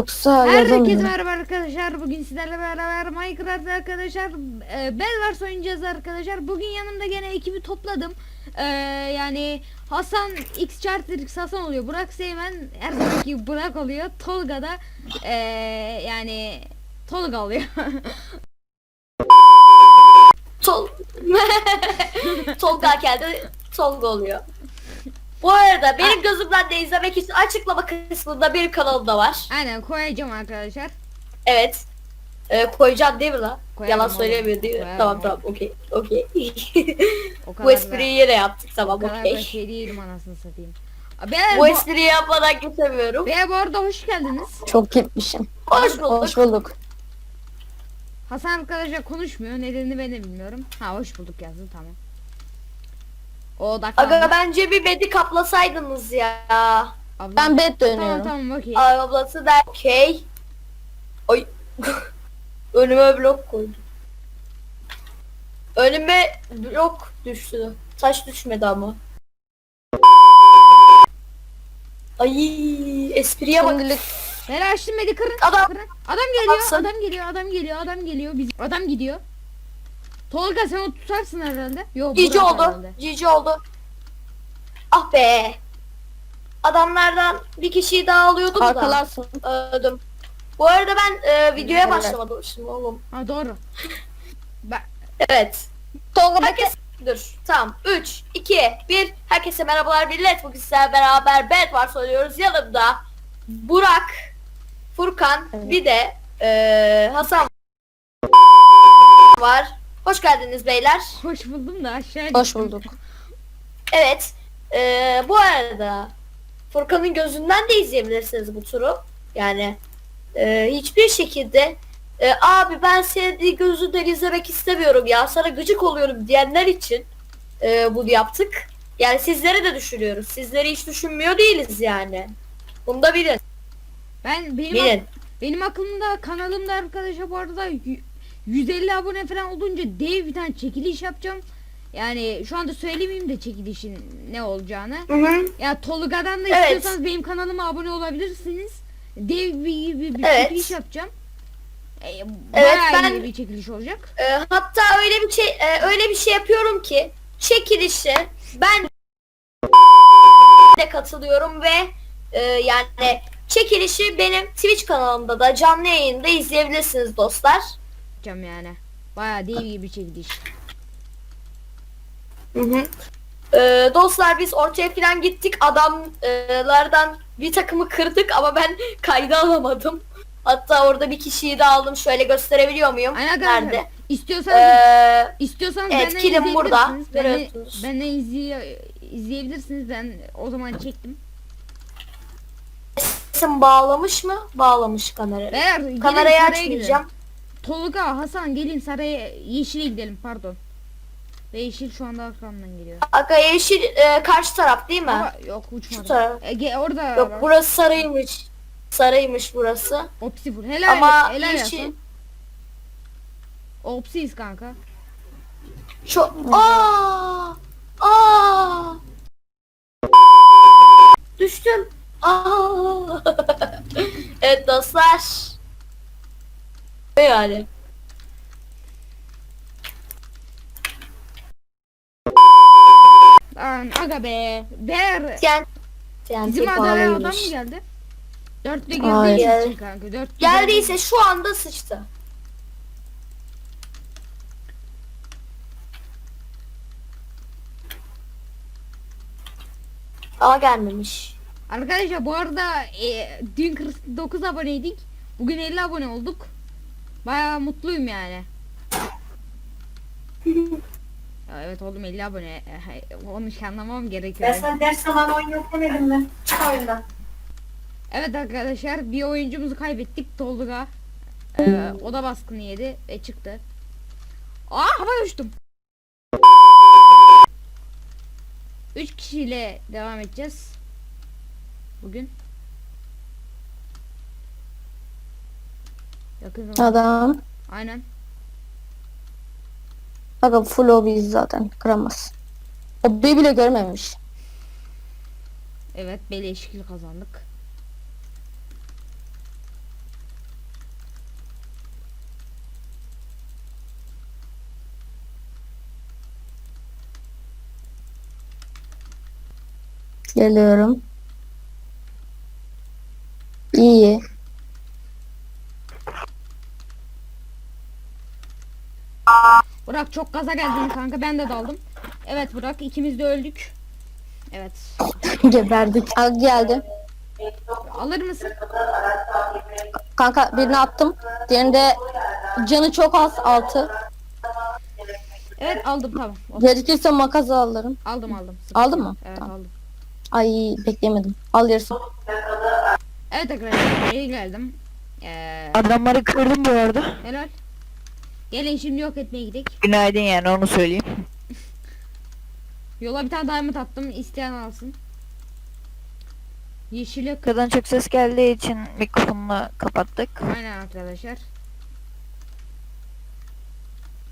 Yoksa Herkese yazamıyorum. merhaba arkadaşlar. Bugün sizlerle beraber Minecraft arkadaşlar. E, Bedwars oynayacağız arkadaşlar. Bugün yanımda gene ekibi topladım. E, yani Hasan X Charter X Hasan oluyor. Burak Seymen her zamanki gibi Burak oluyor. Tolga da e, yani Tolga oluyor. Tol Tolga geldi. Tolga oluyor. Bu arada benim gözümden de izlemek için açıklama kısmında benim kanalımda var. Aynen koyacağım arkadaşlar. Evet. Ee, koyacağım değil mi lan? Koyarım Yalan oğlum. söylemiyor değil mi? Koyarım tamam oğlum. tamam okey okey. O kadar Bu espriyi yine yaptık da, tamam o kadar da okey. şey değilim anasını satayım. Beyler Bu bu, espriyi yapmadan geçemiyorum. beyler bu arada hoş geldiniz. Çok gitmişim. Hoş bulduk. Hoş bulduk. Hasan arkadaşlar konuşmuyor. Nedenini ben de bilmiyorum. Ha hoş bulduk yazdı tamam. O odaklandı. Aga bence bir bedi kaplasaydınız ya. Abla- Ben bed Tamam dönüyorum. tamam okey. Ay ablası da okey. Oy. Önüme blok koydu. Önüme blok düştü. Taş düşmedi ama. Ay espriye bak. Şimdilik Beyler açtım beni kırın. Adam- kırın. Adam geliyor. Baksana. Adam geliyor. Adam geliyor. Adam geliyor. Biz adam gidiyor. Tolga sen onu tutarsın herhalde. Yok Cici Burak oldu. herhalde. Cici oldu. Ah be. Adamlardan bir kişiyi daha alıyordum da. arkalarsın. Öldüm. Bu arada ben e, videoya Helal. başlamadım şimdi oğlum. Ha doğru. Ben Evet. Tolga bekle. Herkes dur. Tamam. 3 2 1 Herkese merhabalar millet. Bugün sizlerle beraber Bed var söylüyoruz. Yanımda Burak, Furkan Evet. bir de e, Hasan var. Hoş geldiniz beyler. hoş buldum da aşağı Hoş gittim. bulduk. Evet. e, bu arada Furkan'ın gözünden de izleyebilirsiniz bu turu. Yani e, hiçbir şekilde e, abi ben seni gözünden izlemek istemiyorum ya sana gıcık oluyorum diyenler için e, bunu yaptık. Yani sizleri de düşünüyoruz. Sizleri hiç düşünmüyor değiliz yani. Bunu da bilin. Ben benim Bilin. benim aklımda kanalımda arkadaşlar bu arada y- 150 abone falan olunca dev bir tane çekiliş yapacağım. Yani şu anda söylemeyeyim de çekilişin ne olacağını. Hı hı. Ya Tolga'dan da Evet. istiyorsanız benim kanalıma abone olabilirsiniz. Dev bir, bir, bir Evet. çekiliş yapacağım. E, Evet, ben- bir çekiliş olacak. E, hatta öyle bir şey e, öyle bir şey yapıyorum ki çekilişe ben de katılıyorum ve e, yani çekilişi benim Twitch kanalımda da canlı yayında izleyebilirsiniz dostlar. Yapacağım yani. Bayağı dev gibi bir çekiliş. Hı hı. E, dostlar biz ortaya falan gittik adamlardan bir takımı kırdık ama ben kayda alamadım. Hatta orada bir kişiyi de aldım. Şöyle gösterebiliyor muyum? Aynen. Nerede? İstiyorsanız Ee, istiyorsanız evet, benden kilim burada. izleyebilirsiniz. Benden, izleye, izleyebilirsiniz. Ben o zaman çektim. sesim bağlamış mı? Bağlamış kamerayı. Gelin Kamerayı açmayacağım. gidelim. Tolga, Hasan gelin saraya yeşile gidelim pardon. Ve yeşil şu anda arkamdan geliyor. Aga yeşil e, karşı taraf değil mi? Ama yok uçmadı. taraf. E, orada Yok burası sarıymış. Sarıymış burası. Opsi full. Helal Ama helal yeşil. Opsiyiz kanka. şu aa aa düştüm. Aa. evet dostlar. Yani? Lan aga be. Ber. Sen sen Bizim adaya adam mı geldi? Dörtlü girdiği için kanka. Dörtlü Geldiyse şu anda sıçtı. Aa gelmemiş. Arkadaşlar bu arada e, dün 49 aboneydik. Bugün 50 abone olduk. Bayağı mutluyum yani. Ya evet oğlum 50 abone. E, Onu anlamam gerekiyor. Ben sana ders alan oyun yok demedim mi? Çık oyundan. Evet arkadaşlar bir oyuncumuzu kaybettik Tolga. Ee, o da baskını yedi ve çıktı. Aa havaya uçtum. 3 kişiyle devam edeceğiz. Bugün. Yakın zamanda. Adam. Aynen. Aga full o zaten kıramaz. O B bile görmemiş. Evet beleşkil kazandık. Geliyorum. İyi. Burak çok gaza geldin kanka ben de daldım. Evet Burak ikimiz de öldük. Evet. Geberdik. Al geldi. Alır mısın? Kanka birini attım. Diğerinde canı çok az altı. Evet aldım tamam. Gerekirse makas alırım. Aldım aldım. Sıkıntı Aldın mı? Evet Tamam. aldım. Ay beklemedim. Al yarısı. Evet arkadaşlar geri geldim. Ee, Adamları kırdım bu arada. helal. Gelin şimdi yok etmeye gidelim. Günaydın yani onu söyleyeyim. Yola bir tane diamond attım. isteyen alsın. Yeşile kı- Arkadan çok ses geldiği için mikrofonunu kapattık. Aynen arkadaşlar.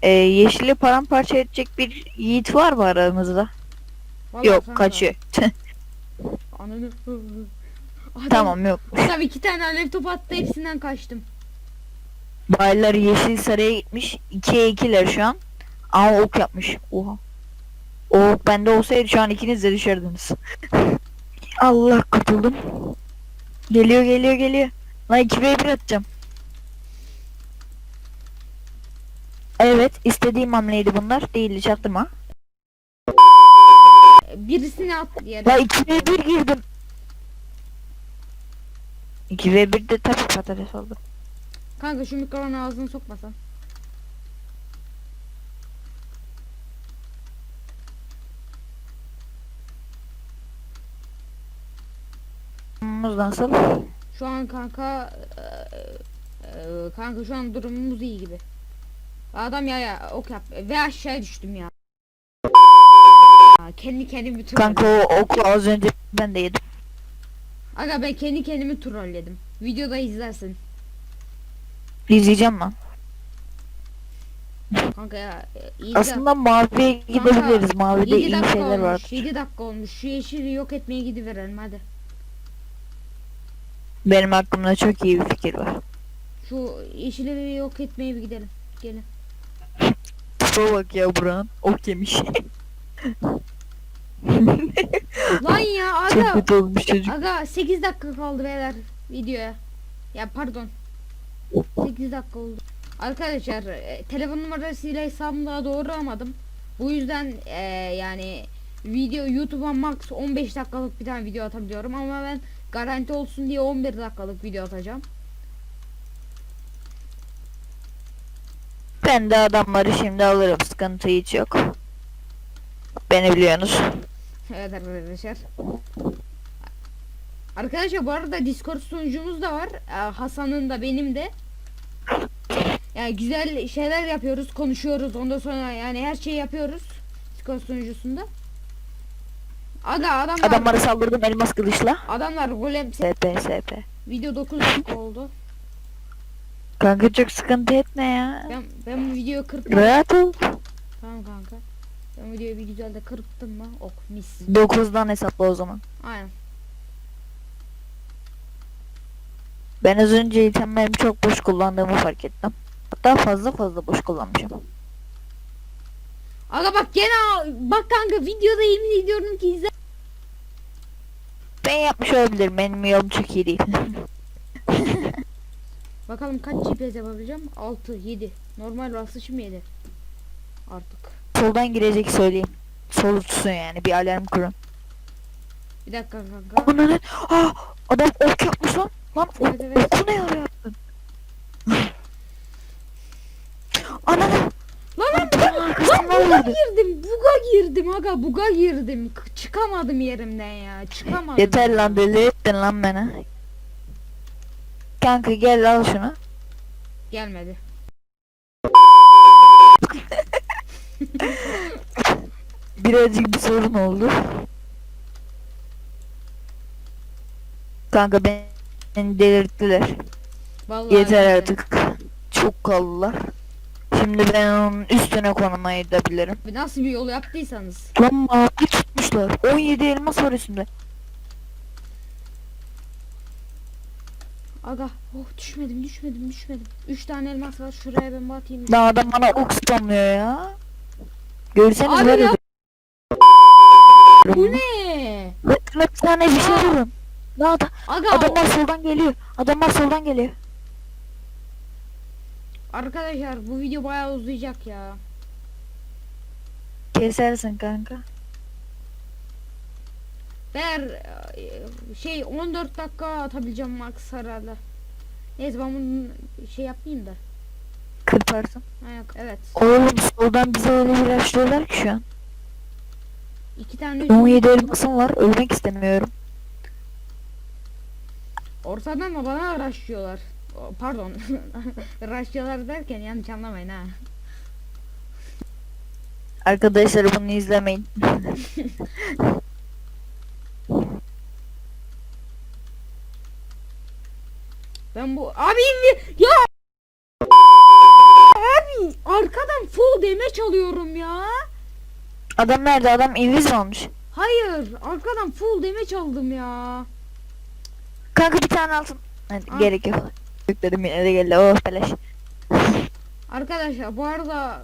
Ee, yeşili paramparça edecek bir yiğit var mı aramızda? Vallahi Yok kaçıyor. Ananı. Adam, tamam yok. Adam iki tane alev topu attı hepsinden kaçtım. Baylar yeşil sarıya gitmiş. 2'ye 2'ler şu an. Ama ok yapmış. Oha. O ok bende olsaydı şu an ikiniz de düşerdiniz. Allah kurtuldum. Geliyor geliyor geliyor. Lan 2v1 atacağım. Evet istediğim hamleydi bunlar. Değildi çaktırma. Birisini at diye. La 2v1 girdim. 2v1 de tabii patates oldu. Kanka şu mikrofonu ağzına sokmasan. Durumumuz nasıl? Şu an kanka eee, eee, kanka şu an durumumuz iyi gibi. Adam ya ya ok yap ve aşağı düştüm ya. Aa, Kendi kendimi trolledim. Kanka o oku az önce ben de yedim. Aga ben kendi kendimi trolledim. Videoda izlersin. İzleyeceğim ben. Kanka ya e, iyi de- Aslında maviye gidebiliriz. Mavide 7 iyi şeyler var. olmuş. 7 dakika olmuş. Şu yeşili yok etmeye gidiverelim hadi. Benim aklımda çok iyi bir fikir var. Şu yeşili yok etmeye bir gidelim. Gelin. Tipe bak ya Burak'ın. Ok yemiş. Lan ya çok aga. kötü olmuş çocuk. Aga 8 dakika kaldı beyler videoya. Ya pardon. 8 dakika oldu. Arkadaşlar e, telefon numarasıyla hesabımı daha doğrulamadım. Bu yüzden e, yani video YouTube'a max 15 dakikalık bir tane video atabiliyorum ama ben garanti olsun diye 11 dakikalık video atacağım. Ben de adamları şimdi alırım. Sıkıntı hiç yok. Beni biliyorsunuz. Evet arkadaşlar. Arkadaşlar bu arada Discord sunucumuz da var. Ee, Hasan'ın da benim de. Yani güzel şeyler yapıyoruz, konuşuyoruz. Ondan sonra yani her şeyi yapıyoruz. Discord sunucusunda. Aga adamlar Adamlara saldırdım elmas kılıçla. adamlar golem SP SP. video 9 dakika oldu. Kanka çok sıkıntı etme ya. Ben ben bu videoyu kırptım. Rahat ol. Tamam kanka. Ben videoyu bir güzel de kırptım mı? Ok mis. 9'dan hesapla o zaman. Aynen. Ben az önce itemlerimi çok boş kullandığımı fark ettim. Hatta fazla fazla boş kullanmışım. Aga bak gene bak kanka videoda yemin ediyorum ki izle. Ben yapmış olabilirim. Benim yolum çok iyi değil. Bakalım kaç GPS yapabileceğim? 6, 7. Normal basışım 7. Artık. Soldan girecek söyleyeyim. Solu tutsun yani. Bir alarm kurun. Bir dakika kanka. Ananı. Ah! Adam ok yapmış lan. Lan o, Evet, evet. oku ne ara yaptın? Ananı. Lan lan Adamın girdim. Buga girdim aga. Buga girdim. Çıkamadım yerimden ya. Çıkamadım. Yeter lan deli ettin lan beni. Kanka gel al şunu. Gelmedi. Birazcık bir sorun oldu. Kanka beni delirttiler. Vallahi Yeter öyle. artık. Çok kaldılar. Şimdi ben üstüne konumayı da bilirim. Nasıl bir yol yaptıysanız. Lan mavi tutmuşlar. 17 elmas var üstünde. Aga. Oh düşmedim düşmedim düşmedim. 3 tane elmas var. Şuraya ben batayım. Lan adam bana ok spamlıyor ya. Görseniz Abi ya- ya. Bu ne? Üstüne bir tane bir şey vurun. Ne adam? Aga Adamlar soldan geliyor. Adamlar soldan geliyor. Arkadaşlar bu video bayağı uzayacak ya. Kesersin kanka. Ber şey 14 dakika atabileceğim max herhalde. Neyse ben bunu şey yapmayayım da. Kırparsın. Ayak evet. Oğlum soldan bize öyle bir açlıyorlar ki şu an. İki tane üstü- 17 elmasım var. Ölmek istemiyorum. ortadan da bana araştırıyorlar. Pardon. araştırıyorlar derken yanlış anlamayın ha. Arkadaşlar bunu izlemeyin. Ben bu abi ya abi arkadan full damage alıyorum ya. Adam nerede? Adam invis mi olmuş? Hayır arkadan full damage aldım ya. Kanka bir tane altın. Hadi, gerek yok. Yükledim yine de geldi. Oh beleş. Arkadaşlar bu arada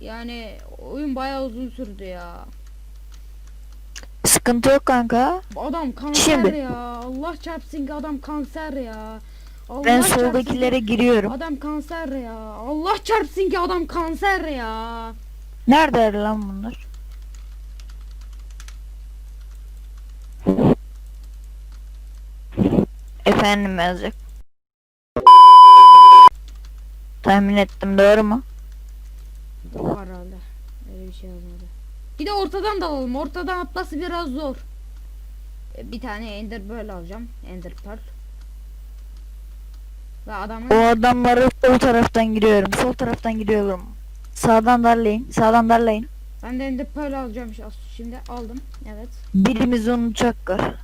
yani oyun bayağı uzun sürdü ya. Sıkıntı yok kanka. Adam kanser Şimdi. ya. Allah çarpsın ki adam kanser ya. Allah Ben soldakilere giriyorum. Adam kanser ya. Allah çarpsın ki adam kanser ya. Nerede lan bunlar? Efendim yazacak. Tahmin ettim doğru mu? Yok herhalde. Öyle bir şey olmadı. Bir de ortadan da alalım. Ortadan atması biraz zor. E, Bir tane Ender Pearl alacağım. Ender Pearl. Ve adamın O adamları sol taraftan giriyorum. Sol taraftan giriyorum. Sağdan darlayın. Sağdan darlayın. ben de Ender Pearl alacağım şi- şimdi aldım. Evet. Birimiz unutacak var.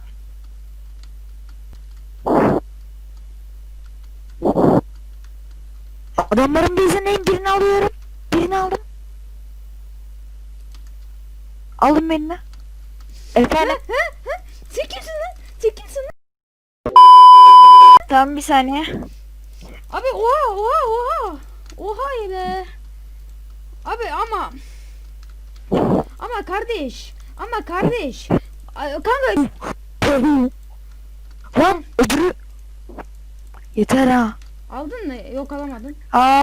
Adamların bizinin birini alıyorum. Birini aldım. Aldım birini. Efendim? Lan. Çekilsin lan. Tamam bir saniye. Abi oha oha oha. Oha be. Abi ama ama kardeş ama kardeş kanka Lan öbürü. Yeter ha. Aldın mı? Yok alamadın. Aa.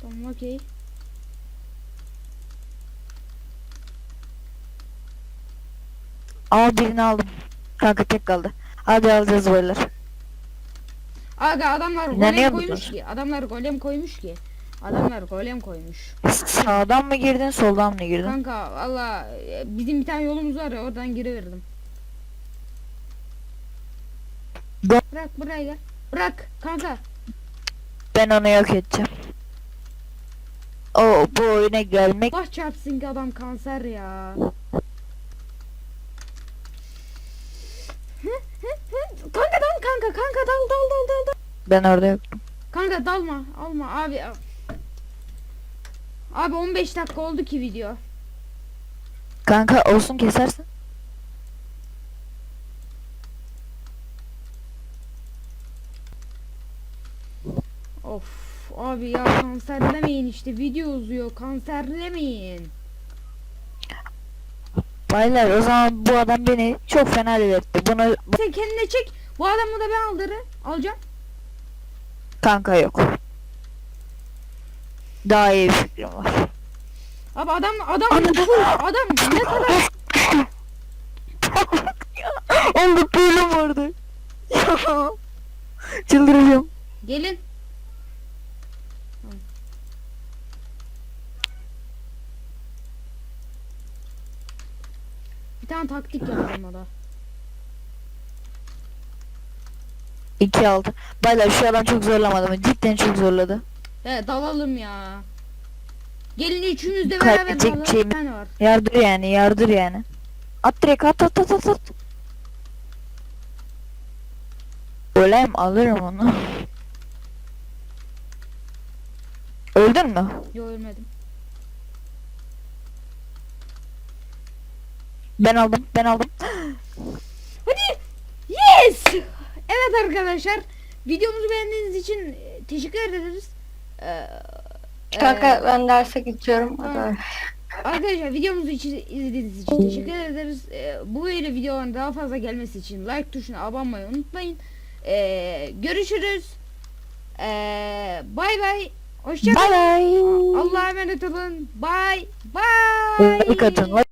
Tamam okey. Ama birini aldım. Kanka tek kaldı. Hadi alacağız boylar. Aga adamlar golem koymuş ki. Adamlar golem koymuş ki. Adamlar golem koymuş. Sağdan mı girdin soldan mı girdin? Kanka valla e, bizim bir tane yolumuz var ya oradan giriverdim. Bırak buraya gel. Bırak kanka. Ben onu yok edeceğim. O bu oyuna gelmek Allah çarpsın ki adam kanser ya. Kanka dal kanka kanka dal dal dal dal dal. ben orada yoktum. Kanka dalma alma abi. Abi 15 dakika oldu ki video. Kanka olsun kesersin. Abi ya kanserlemeyin işte video uzuyor kanserlemeyin. Baylar o zaman bu adam beni çok fena delirtti. Bunu Sen kendine çek bu adamı da ben aldırı alacağım. kanka yok. Daha iyi bir fikrim var. Abi adam adam adam ne kadar Onda bölüm vardı. Ya. Çıldıracağım. gelin. Bir tane taktik yapalım o da. 2 6. Baylar şu adam çok zorlamadı mı? Cidden çok zorladı. Evet dalalım ya. Gelin üçümüz de beraber dalalım. tane var. Yardır yani yardır yani. At direkt at at at at at. Ölem alırım onu. Öldün mü? Yo ölmedim. Ben aldım ben aldım. Hadi. Yes. Evet arkadaşlar. Videomuzu beğendiğiniz için e, teşekkür ederiz. Ee, Kanka e, ben derse gidiyorum. Hadi. Arkadaşlar videomuzu için izlediğiniz için teşekkür ederiz. Ee, bu böyle videoların daha fazla gelmesi için like tuşuna abone olmayı unutmayın. Ee, görüşürüz. Ee, bay bay. Hoşçakalın. Bye bye. Allah'a emanet olun. Bye. Bye. Like atın. like